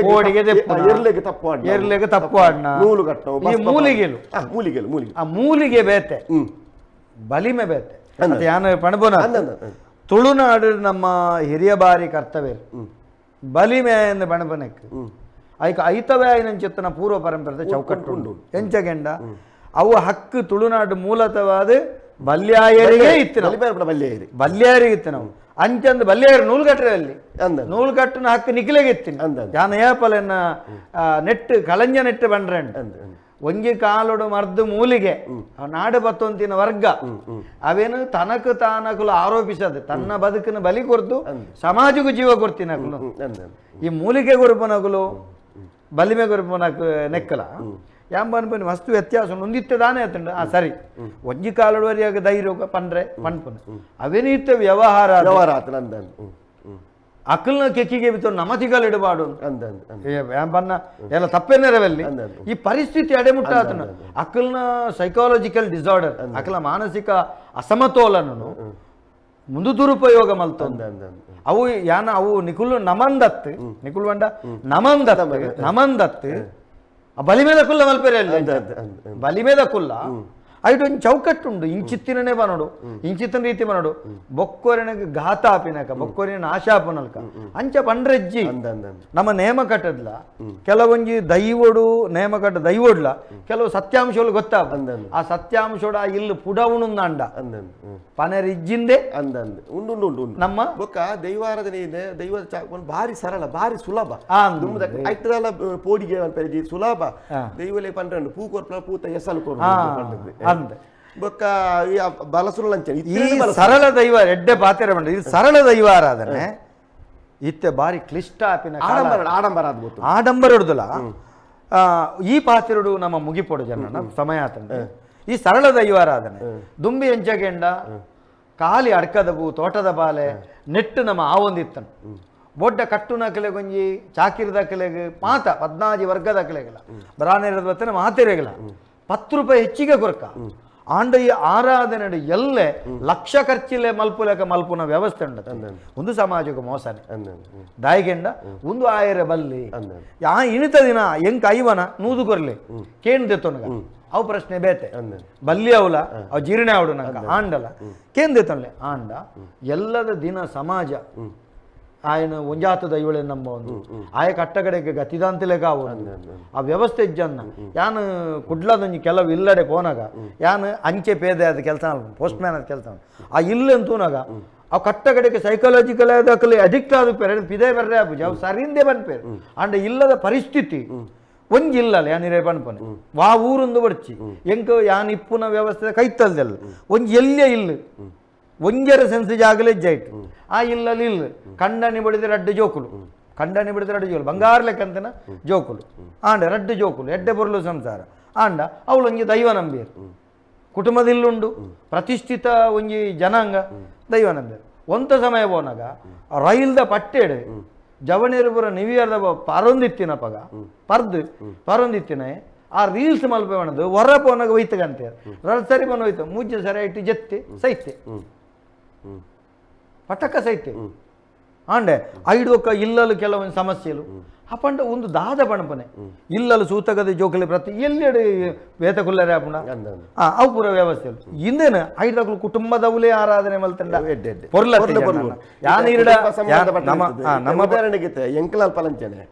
ಕೋಡಿಗೆ ತೆಪ್ಪುಣ, ಎರ್ಲೆಗೆ ತಪ್ಪು ಆಡ್ನ. ಎರ್ಲೆಗೆ ತಪ್ಪು ಆಡ್ನ. ನೂಲು ಕಟ್ಟವು ಈ ಮೂಲಿಗೆಲು. ಮೂಲಿಗೆಲು ಮೂಲಿಗೆ ಆ ಮೂಲಿಗೆ ಬೇತೆ. ಹ್ಮ್. ಬಲಿಮೆ ಬೇತೆ. ಅದು ಯಾನು ಪಣಬೋನ. ತುಳುನಾಡು ನಮ್ಮ ಹಿರಿಯ ಬಾರಿ ಕರ್ತವ್ಯ ಹ್ಮ್. ಬಲಿಮೆ ಎಂದು ಬಣಬನಕ್ಕೆ ಐಕ ಐತವೇ ಚಿತ್ತನ ಪೂರ್ವ ಪರಂಪರೆ ಚೌಕಟ್ಟು ಉಂಡು. ಎಂಚಗೆಂಡ ಅವು ಹಕ್ಕು ತುಳುನಾಡು ಮೂಲತವಾದ ಬಲ್ಯಾಯರಿಗೆ ಇತ್ತು ನಾವು. ಬಲಿಬೇರ್ಪಡ ಬಲ್ಯ ಇದೆ ಬಲ್ಯಾರಿಗೆ ಇತ್ತು ನಾವು. ಅಂಚಂದು ಬಲ್ಯಾಯರು ನೂಲು ಕಟ್ಟರೆ ಅಲ್ಲಿ ಅಂದ ನೂಲು ಕಟ್ಟನ ಹಕ್ಕು ನಿಖಿಲೆಗೆ ಇತ್ತಿನ. ಅಂದ. ಯಾನ ಏಪಲೆನ್ನ ನೆಟ್ಟು ಕಳಂಜ ನೆಟ್ಟು ಬಂಡ್ರೆ ಅಂದ ಅಂದ. ಒಂಜಿ ಕಾಲುಡು ಮರ್ದು ಮೂಲಿಗೆ. ನಾಡು ಬತ್ತೊಂತಿನ ವರ್ಗ. ಅವೇನು ತನಕ ತಾನಕಲು ಆರೋಪಿಸದು. ತನ್ನ ಬದುಕನ್ನು ಬಲಿ ಕೊರ್ದು ಸಮಾಜಕ್ಕೂ ಜೀವ ಕೊಡ್ತೀನಿ. ಈ ಮೂಲಿಕೆ ಗುರುಪನಕಲು ಬಲಿಮೆ ಗುರುಪನಕ ನೆಕ್ಕಲ. ವಸ್ತು ವ್ಯತ್ಯಾಸ ಒಂದಿತ್ತೆ ದಾನೆ ಆತಂಡ ಆ ಸರಿ. ಒಂಜಿ ಕಾಲುವರೆಯಾಗ ಧೈರ್ಯ ಪಂಡ್ರೆ ಪನ್ಪುನ ಅವೇನಿತ್ತ ವ್ಯವಹಾರ. ಹ್ಮ್ ಹ್ಮ್. ಅಕಲ್ನ ಕೆಕ್ಕಿಗೆ ಬಿತ್ತು ನಮತಿಗಳು ಇಡಬಾಡು ವ್ಯಾಂಪನ್ನ ಎಲ್ಲ ತಪ್ಪೇ ನೆರವಲ್ಲಿ. ಈ ಪರಿಸ್ಥಿತಿ ಅಡೆಮುಟ್ಟ ಆತನ. ಅಕಲ್ನ ಸೈಕಾಲಜಿಕಲ್ ಡಿಸಾರ್ಡರ್ ಅಕಲ ಮಾನಸಿಕ ಅಸಮತೋಲನನು ಮುಂದು ದುರುಪಯೋಗ ಮಲ್ತ ಅಂದ ಅಂದ ಅಂದ. ಅವು ಯಾನ ಅವು ನಿಕುಲ್ ನಮಂದತ್ ನಿಕುಲ್ ಬಂಡ ನಮಂದತ್ ನಮಂದತ್. ಆ ಬಲಿಮೇದ ಕುಲ್ಲ ಮಲ್ಪೆರೆ ಅಲ್ಲಿ ಅಂದ ಅಂದ ಅಂದ ಅಂದ. ಬಲಿಮೇದ ಕುಲ್ಲ ಐಟು ಒಂದು ಚೌಕಟ್ಟುಂಡು ಇಂಚಿತ್ತಿನೇ ಬನೋಡು ಇಂಚಿತ್ತಿನ ರೀತಿ ಬನೋಡು ಬೊಕ್ಕೋರಿನ ಘಾತ ಆಪಿನಕ ಬೊಕ್ಕೊರಿನ ಆಶಾಪನಲ್ಕ ಅಂಚ ಪಂಡ್ರೆಜ್ಜಿ. ನಮ್ಮ ನೇಮ ಕಟ್ಟದ್ಲ ಕೆಲವೊಂಜಿ ದೈವಡು ನೇಮ ಕಟ್ಟ ದೈವಡ್ಲ ಕೆಲವು ಸತ್ಯಾಂಶಗಳು ಅಂದಂದು. ಆ ಸತ್ಯಾಂಶೋಡ ಇಲ್ಲಿ ಪುಡವುಣುಂದಂಡ. ಪನರಿಜ್ಜಿಂದೆ. ಉಂಡು ಉಂಡು ನಮ್ಮ ಬೊಕ್ಕ ದೈವಾರಾಧನೆ ಇದೆ ದೈವದ ಭಾರಿ ಸರಳ ಭಾರಿ ಸುಲಭ. ಐಟದಲ್ಲ ಪೋಡಿಗೆ ಸುಲಭ. ದೈವಲೇ ಪಂಡ್ರಂಡು. ಪೂ ಕೊರ್ಪಲ ಪೂತ ಎಸಲು ಕೊರು ಆ, ಪಂಡದ್ದು. ಅಂದೆ. ಬೊಕ್ಕ ಈ ಬಲಸುರು ಲಂಚ ಈ ಸರಳ ದೈವ ಎಡ್ಡೆ ಪಾತೆರ ಬಂಡ ಇದು ಸರಳ ದೈವ ಆರಾಧನೆ. ಇತ್ತೆ ಬಾರಿ ಕ್ಲಿಷ್ಟ ಆಪಿನ. ಆಡಂಬರ ಆಡಂಬರ ಆದ್ಬೋದು ಆಡಂಬರ ಹಿಡ್ದಲ್ಲ ಈ ಪಾತಿರುಡು ನಮ್ಮ ಮುಗಿಪೋಡು ಜನ ಸಮಯ ಆತಂಡೆ ಈ ಸರಳ ದೈವಾರಾಧನೆ ದುಂಬಿ ಎಂಚಗೆಂಡ ಕಾಲಿ ಅಡ್ಕದ ಬೂ ತೋಟದ ಬಾಲೆ ನೆಟ್ಟು ನಮ್ಮ ಆವೊಂದಿತ್ತನು ಬೊಡ್ಡ ಕಟ್ಟುನ ಗುಂಜಿ ಚಾಕಿರದ ಕೆಲೆಗೆ ಮಾತ ಪದ್ನಾಜಿ ವರ್ಗದ ಕೆಲೆಗಲ ಬರಾನೇರದ ಬತ್ತನ ಮಾತಿರೆಗಲ ಪತ್ತು ರೂಪಾಯಿ ಹೆಚ್ಚಿಗೆ ಕೊರಕ. ಆಂಡ ಈ ಆರಾಧನೆ ಎಲ್ಲೆ ಲಕ್ಷ ಖರ್ಚಿಲೆ ಮಲ್ಪುಲೆಕ ಮಲ್ಪುನ ವ್ಯವಸ್ಥೆ ಉಂಟು ಒಂದು ಸಮಾಜಕ್ಕೆ ಮೋಸನೆ. ದಾಯಿಗೆಂಡ ಒಂದು ಆಯರ ಬಲ್ಲಿ. ಆ ಯಾ ಇಣಿತ ದಿನ ಎಂಕ ಐವನ ನೂದು ಕೊರ್ಲಿ. ಕೇನ್ ದೆತ್ತೊನಗ. ಅವು ಪ್ರಶ್ನೆ ಬೇತೆ. ಬಲ್ಲಿ ಅವಲ ಅವು ಜೀರ್ಣೆ ಅವಡು ನಂಗ ಆಂಡಲ. ಕೇನ್ ದೆತ್ತೊನ್ಲೆ. ಆಂಡ ಎಲ್ಲದ ದಿನ ಸಮಾಜ ఆయన ಒಂಜಾತದ ಇವಳೆ ನಮ್ಮ ಒಂದು ಆಯ ಕಟ್ಟಗಡೆಗೆ ಗತಿದಾಂತಲೆಗ ಅವು ಆ ವ್ಯವಸ್ಥೆ ಇಜ್ಜನ್ನ ಯಾನು ಕುಡ್ಲದೊಂಜಿ ಕೆಲವು ಇಲ್ಲಡೆ ಪೋನಾಗ ಯಾನು ಅಂಚೆ ಪೇದೆ ಅದ ಕೆಲಸ ಪೋಸ್ಟ್ ಮ್ಯಾನ್ ಅದ ಕೆಲಸ ಆ ಇಲ್ಲ ಅಂತೂನಾಗ ಅವು ಕಟ್ಟಗಡೆಗೆ ಸೈಕಾಲಜಿಕಲ್ ಅದಕ್ಕಲ್ಲಿ ಅಡಿಕ್ಟ್ ಆದ ಪೇರೆ ಪಿದೆ ಬರ್ರೆ ಆಪುಜಿ ಅವು ಸರಿಂದೆ ಬನ್ಪೇರು ಅಂಡ ಇಲ್ಲದ ಪರಿಸ್ಥಿತಿ ಒಂಜಿಲ್ಲಲ್ಲ ಯಾನಿರೇ ಪನ್ಪನೆ ವಾ ಊರೊಂದು ಬಡ್ಚಿ ಎಂಕ ಯಾನ್ ಇಪ್ಪುನ ವ್ಯವಸ್ಥೆ ಕೈತಲ್ದಲ್ಲ ಒಂಜಿ ಎಲ್ಲೇ ಇಲ್ಲ ಒಂಜರ ಸೆನ್ಸ್ ಜಾಗಲೇ ಜೈಟ್ ಆ ಇಲ್ಲಲ್ಲಿ ಇಲ್ಲ ಕಂಡನಿ ಬಡಿದ ರಡ್ಡು ಜೋಕುಲು. ಕಂಡನಿ ಬಡಿದ ರಡ್ಡು ಜೋಕುಲು. ಬಂಗಾರ ಲೆಕ್ಕಂತನ ಜೋಕುಲು. ಆಂಡ ರಡ್ಡು ಜೋಕುಲು. ಎಡ್ಡೆ ಬರಲು ಸಂಸಾರ. ಆಂಡ ಅವಳು ಒಂಜಿ ದೈವ ನಂಬಿಯರು. ಕುಟುಂಬದಲ್ಲುಂಡು. ಪ್ರತಿಷ್ಠಿತ ಒಂಜಿ ಜನಾಂಗ ದೈವ ನಂಬಿಯರು. ಒಂತ ಸಮಯ ಪೋನಾಗ ರೈಲ್ದ ಪಟ್ಟೆಡೆ ಜವಣೇರು ಪುರ ನಿವಿಯರ್ದ ಪರೊಂದಿತ್ತಿನ ಪಗ. ಪರ್ದು ಪರೊಂದಿತ್ತಿನ ಆ ರೀಲ್ಸ್ ಮಲ್ಪೆ ಮಾಡದು ಹೊರ ಪೋನಾಗ ಒಯ್ತಗಂತೆ. ಸರಿ ಪೋನ ಹೋಯ್ತು ಮುಜ್ಜೆ ಸರಿ ಇಟ್ಟು ಜತ್ತೆ ಸೈತೆ ಹ್ಮ್ ಹ್ಮ್ ಪಟಕ ಸೈತೆ ಆಂಡೆ ಐಡು ಒಕ್ಕ ಇಲ್ಲಲು ಕೆಲವೊಂದು ಸಮಸ್ಯೆಲು ಅಪಂಡ ಒಂದು ದಾದ ಪಣಪನೆ ಇಲ್ಲಲು ಸೂತಕದ ಜೋಕಲಿ ಪ್ರತಿ ಎಲ್ಲೆಡೆ ವೇತ ಕುಲ್ಲರೆ ಆಪುಂಡ ಅಂದ ಅಂದ ಆ ಅವು ಪೂರ ವ್ಯವಸ್ಥೆ ಇಂದೇನು ಐದಕ್ಲು ಕುಟುಂಬದವುಲೇ ಆರಾಧನೆ ಮಲ್ತಂಡ ಎಡ್ಡೆ ಎಡ್ಡೆ ಪೊರ್ಲ ಪೊರ್ಲು ಪೊರ್ಲು. ಯಾನ ಈಗ ಇರಡ ಕುಟುಂಬ ಸಂಬಂಧಪಟ್ಟ ನಮ್ಮ ಇರ್ತದೆ. ಆ, ನಮ್ಮ ಈಗ ಉದಾಹರಣೆಗೆ ಇತ್ತೆ, ಎಂಕಲಾಲ್ ಪಲಂಚನೆ ಆ,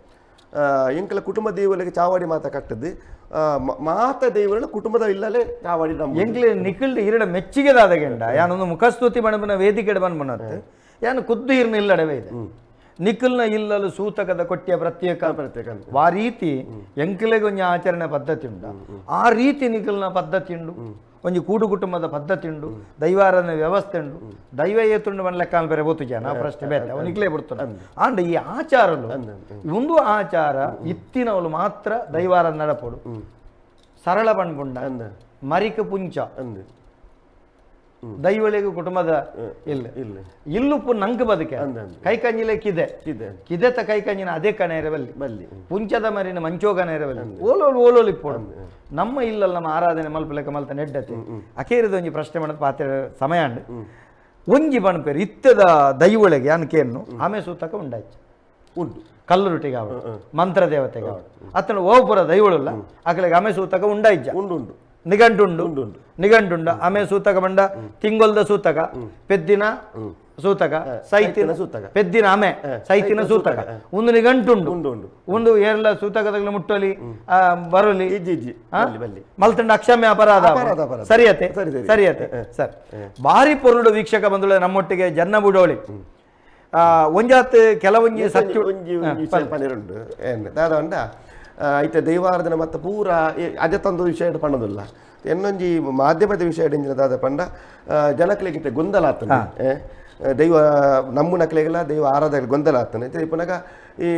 ಎಂಕಲ ಕುಟುಂಬ ದೇವರಿಗೆ ಚಾವಾಡಿ ಮಾತ ಕಟ್ಟದ್ದು ಆ, ಮ- ಮಾತ ದೇವರನ್ನ ಕುಟುಂಬದ ಇಲ್ಲಲೇ ಚಾವಾಡಿ ನಮ್ಮ ಎಂಕ್ಲೆ ನಿಖಿಲ್ಡ್ ಇರಡ ಮೆಚ್ಚಿಗೆದಾದ ಗೆಂಡ ಯಾನೊಂದು ಮುಖಸ್ತುತಿ ಬಣಬನ ವೇದಿಕೆ ಬನ್ಮನತ್ತೆ ಯಾನು ಕುದ್ದು ಇರ್ನ ಇಲ್ಲಡವೇ ಇದೆ ನಿಖಿಲ್ನ ಇಲ್ಲಲು ಸೂತಕದ ಕೊಟ್ಟಿಯ ಪ್ರತ್ಯೇಕ ಪ್ರತ್ಯೇಕ ಅಂತ. ಆ ರೀತಿ ಎಂಕ್ಲೆಗೆ ಒಂಜಿ ಆಚರಣೆ ಪದ್ಧತಿ ಉಂಟು ಆ ರೀತಿ ನಿಖಿಲ್ನ ಪದ್ಧತಿ ಉಂಡು ಒಂಜಿ ಕೂಡು ಕುಟುಂಬದ ಪದ್ಧತಿ ಉಂಡು ದೈವಾರಾಧನೆ ವ್ಯವಸ್ಥೆ ಉಂಡು ದೈವ ಏತುಂಡು ಮನ ಲೆಕ್ಕ ಬೇರೆ ಬೋತು ಜನ ಪ್ರಶ್ನೆ ಬೇರೆ ಅವು ನಿಖಿಲೇ ಬಿಡ್ತಾನೆ ಆಂಡ ಈ ಆಚಾರಲು ಒಂದು ಆಚಾರ ಇತ್ತಿನವಳು ಮಾತ್ರ ದೈವಾರಾಧನೆ ನಡಪೋಡು ಸರಳ ಪಣ್ಪುಂಡ ಅಂದ ಮರಿಕ ಪುಂಚ ಅಂದ ದೈವಳಿಗೆ ಕುಟುಂಬದ ಇಲ್ಲ ಇಲ್ಲ. ಇಲ್ಲು. ಪು ನಂಗೆ ಬದುಕೆ. ಅಂದ ಅಂದ. ಕೈ ಕಂಜಿಲೆ ಕಿದೆ. ಕಿದೆತ ಕೈ ಕಂಜಿನ ಅದೇ ಕಣ ಇರಬಲ್ಲಿ. ಬಲ್ಲಿ. ಪುಂಚದ ಮರಿನ ಮಂಚೋಗನ ಇರಬಲ್ಲಿ. ಓಲೋಲು ಓಲೋಲಿ ಪೋಡ ನಮ್ಮ ಇಲ್ಲಲ್ಲ ನಮ್ಮ ಆರಾಧನೆ ಮಲ್ಪಲೆಕ್ಕ ಮಲ್ತ ನೆಡ್ಡತಿ. ಅಕೇರಿದ ಒಂಜಿ ಪ್ರಶ್ನೆ ಮಾಡೋದು ಪಾತ್ರ ಸಮಯ ಅಂಡ್ ಒಂಜಿ ಬಣಪೇರು ಇತ್ತದ ದೈವಳಿಗೆ ಅನ್ಕೇನು ಆಮೆ ಸೂತಕ ಉಂಡಾಯ್ತು ಉಂಟು. ಕಲ್ಲುರುಟಿಗೆ ಆವಡು ಮಂತ್ರ ದೇವತೆಗೆ ಆವಡು ಅತನ ಓಪುರ ದೈವಳುಲ್ಲ ಅಕಲಿಗೆ ಆಮೆ ಸೂತಕ ಉಂಡಾಯ್ಜ ಉಂಡು ಉಂಡು. ನಿಘಂಟುಂಡು. ನಿಘಂಟುಂಡ. ಆಮೆ ಸೂತಕ ಬಂಡ ತಿಂಗೊಲ್ದ ಸೂತಕ ಪೆದ್ದಿನ ಸೂತಕ ಸೈತಿನ ಸೂತಕ. ಪೆದ್ದಿನ ಆಮೆ ಸೈತಿನ ಸೂತಕ. ಒಂದು ನಿಘಂಟುಂಡು. ಒಂದು ಏರ್ಲ ಸೂತಕದಲ್ಲಿ ಮುಟ್ಟಲಿ ಬರಲಿ. ಮಲ್ತಂಡ ಅಕ್ಷಮ್ಯ ಅಪರಾಧ. ಸರಿಯತೆ ಸರಿ, ಸರಿ. ಸರಿಯತೆ ಸರ್. ಭಾರಿ ಪೊರುಡು ವೀಕ್ಷಕ ಬಂದಳೆ ನಮ್ಮೊಟ್ಟಿಗೆ ಜನ್ನ ಬುಡೋಳಿ. ಒಂಜಾತ್ ಕೆಲವೊಂಜಿ ಸತ್ಯ ಪನ್ನೆರಡು ದಾದ ಐತೆ ದೈವಾರಾಧನೆ ಮತ್ತು ಪೂರ ಅದೇ ತಂದು ವಿಷಯ ಪಣ್ಣದಿಲ್ಲ ಎನ್ನೊಂಜಿ ಮಾಧ್ಯಮದ ವಿಷಯ ಎಂಜಿನ ದಾದ ಪಂಡ ಜನಕ್ಲೆಗಿಂತ ಗೊಂದಲ ಆತನೆ ದೈವ ನಮ್ಮ ನಕ್ಲೆಗೆಲ್ಲ ದೈವ ಆರಾಧನೆ ಗೊಂದಲ ಆತನೆ ಇದೆ ಪುನಗ ಈ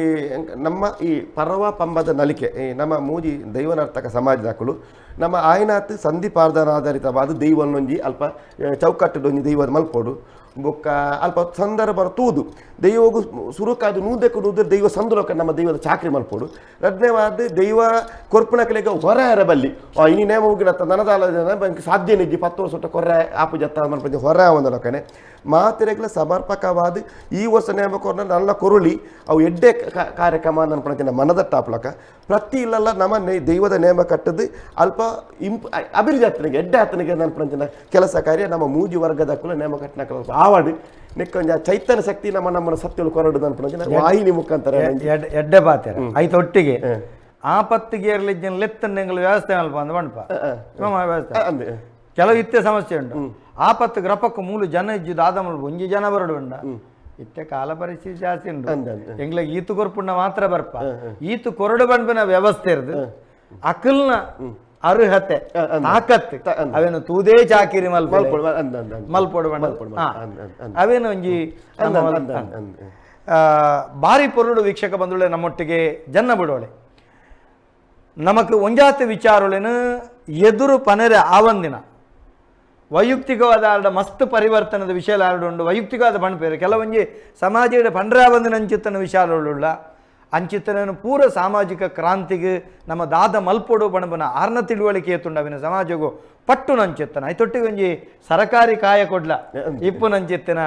ನಮ್ಮ ಈ ಪರ್ವ ಪಂಬದ ನಲಿಕೆ ಈ ನಮ್ಮ ಮೂಜಿ ದೈವನರ್ತಕ ಸಮಾಜದಾಕಳು ನಮ್ಮ ಆಯ್ನಾತ್ ಸಂಧಿಪಾರ್ಧನಾಧಾರಿತವಾದ ದೈವನೊಂಜಿ ಅಲ್ಪ ಚೌಕಟ್ಟದೊಂಜಿ ದೈವದ ಮಲ್ಪೋಡು ಬೊಕ್ಕ ಅಲ್ಪ ಸಂದರ್ಭ ತೂದು ದೈವಗು ಸುರುಕಾದು ನೂದಕ್ಕೆ ನೂದ ದೈವ ಸಂದುಲಕ ನಮ್ಮ ದೈವದ ಚಾಕ್ರಿ ಮಲ್ಪೋಡು. ರಡ್ನೇವಾದ ದೈವ ಕೊರ್ಪಣಕಲೆಗ ಹೊರ ಎರಬಲ್ಲಿ ಆ, ಇನಿ ನೇಮ ಮುಗಿನ ನನದಾಲ ಸಾಧ್ಯ ನಿಜ್ಜಿ ಪತ್ತು ವರ್ಷ ಒಟ್ಟ ಕೊರ್ರೆ ಆಪು ಜತ್ತ ಮಲ್ಪಂಜಿ ಹೊರ ಒಂದು ಲೋಕನೆ. ಮಾತಿರೆಗ್ಲ ಸಮರ್ಪಕವಾದ ಈ ವರ್ಷ ನೇಮ ಕೊರ್ನ ನಲ್ಲ ಕೊರುಳಿ. ಅವು ಎಡ್ಡೆ ಕಾರ್ಯಕ್ರಮ ನನ್ಪಣಕಿನ ಮನದ ಟಾಪ್ಲಕ ಪ್ರತಿ ಇಲ್ಲಲ್ಲ ನಮ್ಮ ದೈವದ ನೇಮ ಕಟ್ಟದು ಅಲ್ಪ ಇಂಪ್ ಅಭಿವೃದ್ಧಿ ಹತ್ತನಿಗೆ ಎಡ್ಡೆ ಹತ್ತನಿಗೆ ನನ್ಪಣಕಿನ ಕೆಲಸ ಕಾರ್ಯ ನಮ್ಮ ಮೂಜಿ ವರ್ಗದ ಕುಲ ನೇಮ ಕೆಲಸ ಆವಾಡು ನೆಕ್ಕೊಂಜ ಚೈತನ್ಯ ಶಕ್ತಿ ನಮ್ಮ ನಮ್ಮ ಸತ್ಯಗಳು ಕೊರಡು ನನ್ಪಣಕಿನ ವಾಹಿನಿ ಮುಖಾಂತರ ಎಡ್- ಎಡ್ಡೆ ಬಾತೆ ಐತ ಒಟ್ಟಿಗೆ ಆಪತ್ತಿಗೆ ಇರ್ಲಿಜ್ಜನ ಲೆತ್ತನ್ನೆಂಗಳು ವ್ಯವಸ್ಥೆ ಅಲ್ಪ ಅಂದ ಮಾಮ ವ್ಯವಸ್ಥೆ. ಕೆಲವು ಇತ್ತೆ ಸಮಸ್ಯೆ ಉಂಟು. ಆಪತ್ತು ಗ್ರಪಕ್ಕೆ ಮೂಲು ಜನ ಇಜ್ಜುದು ಆದ ಒಂಜಿ ಜನ ಬರಡು ಉಂಡ. ಇತ್ತೆ ಕಾಲ ಪರಿಸ್ಥಿತಿ ಜಾಸ್ತಿ ಉಂಟು. ಎಂಗ್ಲ ಈತು ಕೊರ್ಪುಂಡ ಮಾತ್ರ ಬರ್ಪ. ಈತು ಕೊರಡು ಬಣ್ಪಿನ ವ್ಯವಸ್ಥೆ ಇರದು. ಅಕಲ್ನ ಅರ್ಹತೆ. ತಾಕತ್. ಅವೇನು ತೂದೇ ಚಾಕಿರಿ ಮಲ್ಪ ಮಲ್ಪೊಡು. ಅವೇನು ಒಂಜಿ ಬಾರಿ ಪೊರುಡು ವೀಕ್ಷಕ ಬಂದುಳೆ ನಮ್ಮೊಟ್ಟಿಗೆ ಜನ್ನ ಬಿಡೋಳೆ. ನಮಕ್ ಒಂಜಾತ ವಿಚಾರಗಳೇನು ಎದುರು ಪನರೆ ಆವಂದಿನ. ವೈಯಕ್ತಿಕವಾದ ಆರ್ಡ ಮಸ್ತ್ ಪರಿವರ್ತನದ ವಿಷಯ ಆರ್ಡ ಉಂಡು ವೈಯಕ್ತಿಕವಾದ ಪಣಪೇರು. ಕೆಲವೊಂಜಿ ಸಮಾಜದ ಪಂಡ್ರೆ ಆವಂದಿನ ಅಂಚಿತ್ತನ ವಿಚಾರವುಳ್ಳ ಅಂಚಿತ್ತನ ಪೂರ ಸಾಮಾಜಿಕ ಕ್ರಾಂತಿಗೆ ನಮ್ಮ ದಾದ ಮಲ್ಪೊಡು ಬಣಬನ ಆರ್ನ ತಿಳುವಳಿಕೆ ತುಂಡವಿನ ಸಮಾಜಗೂ ಪಟ್ಟು ನಂಚಿತ್ತನ. ಐತೊಟ್ಟಿಗೆ ಒಂಜಿ ಸರಕಾರಿ ಕಾಯ ಕೊಡ್ಲ. ಇಪ್ಪು ನಂಚಿತ್ತಿನ.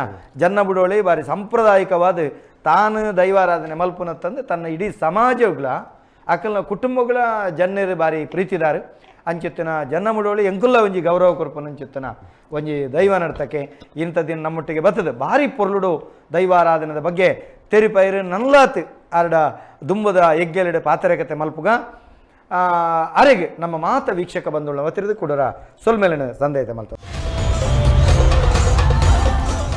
ಜನ್ನ ಬುಡೋಳಿ ಬಾರಿ ಸಾಂಪ್ರದಾಯಿಕವಾದ ತಾನು ದೈವಾರಾಧನೆ ಮಲ್ಪುನ ಮಲ್ಪುನತ್ತಂದು ತನ್ನ ಇಡೀ ಸಮಾಜಗಳ, ಅಕಲ್ನ ಕುಟುಂಬಗಳ ಜನರು ಬಾರಿ ಪ್ರೀತಿದಾರು. ಅಂಚಿತ್ತಿನ ಜನ್ನ ಮುಡೋಳಿ ಎಂಕುಲ್ಲ ಒಂಜಿ ಗೌರವ ಕೊರ್ಪನ ಅಂಚಿತ್ತಿನ ಒಂಜಿ ದೈವ ಇಂತ ದಿನ ನಮ್ಮೊಟ್ಟಿಗೆ ಬರ್ತದೆ. ಭಾರಿ ಪೊರ್ಲುಡು ದೈವಾರಾಧನದ ಬಗ್ಗೆ ತೆರಿಪೈರು ನನ್ಲಾತ್ ಆರ್ಡ ದುಂಬದ ಎಗ್ಗೆಲೆಡೆ ಪಾತ್ರಕತೆ ಮಲ್ಪುಗ ಅರೆಗೆ ನಮ್ಮ ಮಾತ ವೀಕ್ಷಕ ಬಂಧುಗಳ ಒತ್ತಿರಿದು ಕೂಡರ ಸೊಲ್ಮೇಲಿನ ಸಂದೇಹ ಮಲ್ತ